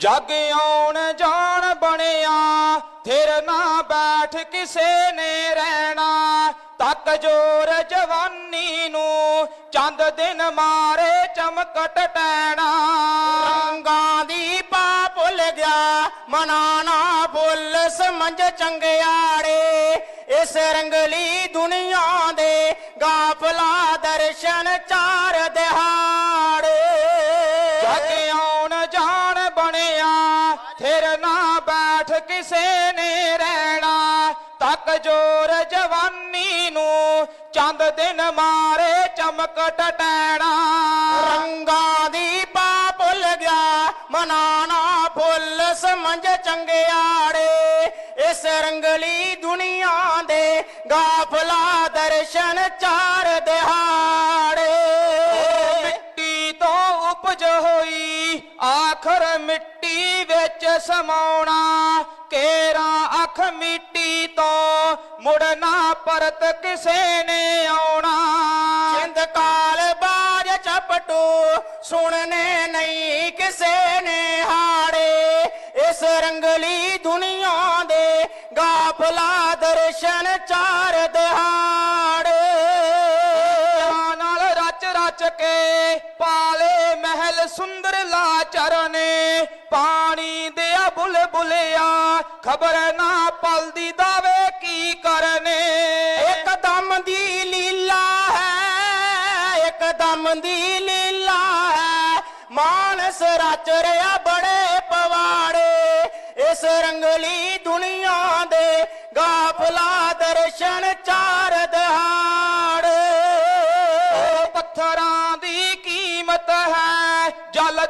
ਜਗ ਆਉਣ ਜਾਣ ਬਣਿਆ, ਥਿਰ ਨਾ ਬੈਠ ਕਿਸੇ ਨੇ ਰਹਿਣਾ। ਤੱਕ ਜੋਰ ਜਵਾਨੀ ਨੂੰ ਚੰਦ ਦਿਨ ਮਾਰੇ ਚਮਕਟ ਟੈਣਾ। ਰੰਗਾਂ ਦੀ ਪਾ ਭੁੱਲ ਗਿਆ ਮਨਾ ਭੁੱਲ ਸਮਝ ਚੰਗਿਆੜੇ। ਇਸ ਰੰਗਲੀ ਦੁਨੀਆ ਦੇ ਗਾਫਲਾ ਦਰਸ਼ਨ ਚਾਰ ਕਿਸੇ ਨੇ ਰਹਿਣਾ, ਤੱਕ ਜੋਰ ਜਵਾਨੀ ਨੂੰ ਚੰਦ ਦਿਨ ਮਾਰੇ ਚਮਕਟ ਟੈਣਾ। ਰੰਗਾਂ ਦੀ ਪਾ ਭੁੱਲ ਗਿਆ ਮਨਾ ਨਾ ਭੁੱਲ ਸਮਝ ਚੰਗਿਆੜੇ। ਇਸ ਰੰਗਲੀ ਦੁਨੀਆ ਦੇ ਗਾਫਲਾ ਦਰਸ਼ਨ ਚਾਰ ਦਿਹਾ ਮਿੱਟੀ ਵਿੱਚ ਸਮਾਉਣਾ, ਕੇਰਾ ਅੱਖ ਮਿੱਟੀ ਤੋਂ ਮੁੜਨਾ ਪਰਤ ਕਿਸੇ ਨੇ ਆਉਣਾ। ਜਿੰਦ ਕਾਲ ਬਾਜ ਚਪਟੂ, ਸੁਣਨੇ ਨਹੀਂ ਕਿਸੇ ਨੇ ਹਾੜੇ। ਇਸ ਰੰਗਲੀ ਦੁਨੀਆ ਦੇ ਗਾਫਲਾ ਦਰਸ਼ਨ ਚਾਰ ਰਚ ਪਾਲੇ ਮਹਿਲ ਸੁੰਦਰ ਲਾਚਰ ਨੇ ਪਾਣੀ ਦੇ ਬੁਲਬੁਲਿਆ, ਖਬਰ ਨਾ ਪਲਦੀ ਦਾਵੇ ਕੀ ਕਰਨੇ ਇੱਕ ਦਮ ਦੀ ਲੀਲਾ ਹੈ, ਇੱਕਦਮ ਦੀ ਲੀਲਾ ਹੈ। ਮਾਨਸ ਰਚ ਰਿਆ ਬੜੇ ਪਵਾੜੇ, ਇਸ ਰੰਗਲੀ ਦੁਨੀਆ ਦੇ ਗਾਫਲਾ ਦਰਸ਼ਨ ਚਾਰ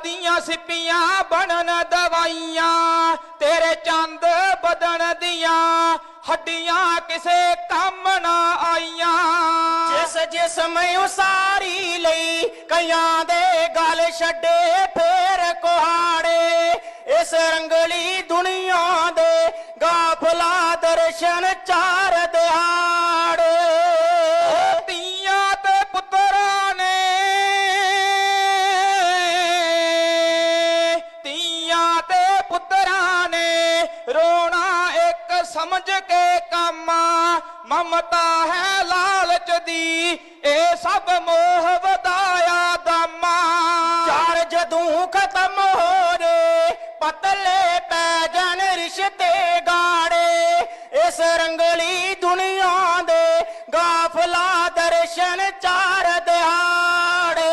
ਦੀਆਂ ਸਿੱਪੀਆਂ ਬਣਨ ਦਵਾਈਆਂ, ਤੇਰੇ ਚੰਦ ਬਦਨ ਦੀਆਂ ਹੱਡੀਆਂ ਕਿਸੇ ਕੰਮ ਨਾ ਆਈਆਂ। ਜਿਸ ਜਿਸਮ ਉਸਾਰੀ ਲਈ ਕਈਆਂ ਦੇ ਗਲ ਛੱਡੇ, ਫੇਰ ਕੁਹਾੜੇ, ਇਸ ਰੰਗਲੀ ਦੁਨੀਆ ਦੇ ਗਾਫਲਾ ਦਰਸ਼ਨ ਚਾਰ ਸਮਝ ਕੇ ਕੰਮ ਮਮਤਾ ਹੈ ਲਾਲਚ ਦੀ ਇਹ ਸਭ ਮੋਹ ਵਧਾਇਆ ਦਾਮਾ। ਚਾਰ ਜਦੋਂ ਖਤਮ ਹੋ ਜੇ, ਪਤਲੇ ਪੈ ਜਾਣ ਰਿਸ਼ਤੇ ਗਾੜੇ। ਇਸ ਰੰਗਲੀ ਦੁਨੀਆ ਦੇ ਗਾਫਲਾ ਦਰਸ਼ਨ ਚਾਰ ਦਿਹਾੜੇ।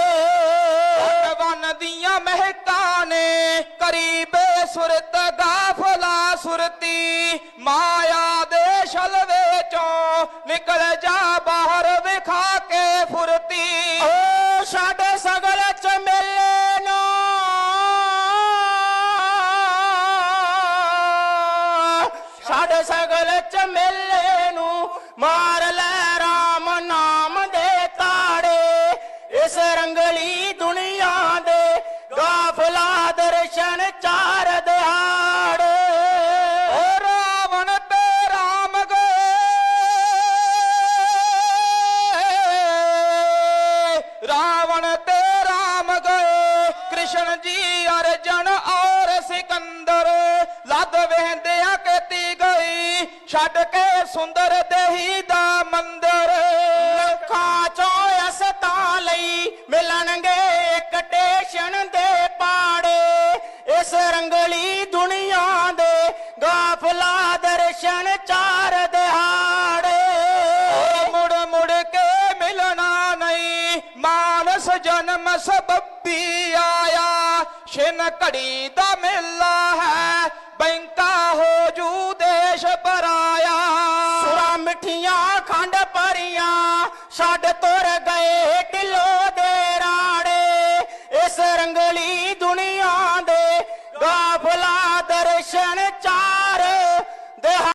ਵਨ ਦੀਆਂ ਮਹਿਕਾਂ ਨੇ ਕਰੀਬੇ ਸੁਰਤ ਗਾਫਲਾ ਸੁਰਤੀ ਮਾਇਆ ਦੇ ਛਲਵੇ ਚੋਂ ਨਿਕਲ ਜਾ ਬਾਹਰ ਵਿਖਾ ਕੇ ਫੁਰਤੀ। ਓ ਸਾਡੇ ਸਗਲ ਚ ਮੇਲੇ ਨੂੰ। ਸਾਡੇ ਸਗਲ ਚ ਮੇਲੇ ਨੂੰ ਮਾਰ ਲੈ ਕ੍ਰਿਸ਼ਨ ਜੀ ਅਰਜਨ ਔਰ ਸਿਕੰਦਰ। ਲੱਦ ਵਹਿੰਦਿਆਂ ਕੀਤੀ ਗਈ, ਛੱਡ ਕੇ ਸੁੰਦਰ ਦੇਹੀ ਦਾ ਮੰਦਰ। ਲੱਖਾਂ ਚੋਂ ਅਸਤਾਂ ਲਈ ਮਿਲਣਗੇ ਇੱਕ ਟੇਸ਼ਨ ਦੇ ਪਾੜੇ। ਇਸ ਰੰਗਲੀ ਦੁਨੀਆ ਦੇ ਗਾਫਲਾ ਦਰਸ਼ਨ ਚਾਰ ਦਿਹਾੜੇ। ਮੁੜ ਮੁੜ ਕੇ ਮਿਲਣਾ ਨਹੀਂ, ਮਾਨਸ ਜਨਮ ਸਬੱਬੀ ਆਇਆ, ਛਿਨ ਘੜੀ ਦਾ ਮੇਲਾ ਹੈ, ਬੈਂਕਾ ਹੋ ਜੂ ਦੇਸ਼ ਪਰਾਇਆ। ਸੁਰਾ ਮਿੱਠੀਆਂ ਖੰਡ ਪਰੀਆਂ ਛੱਡ ਤੁਰ ਗਏ ਢਿੱਲੋ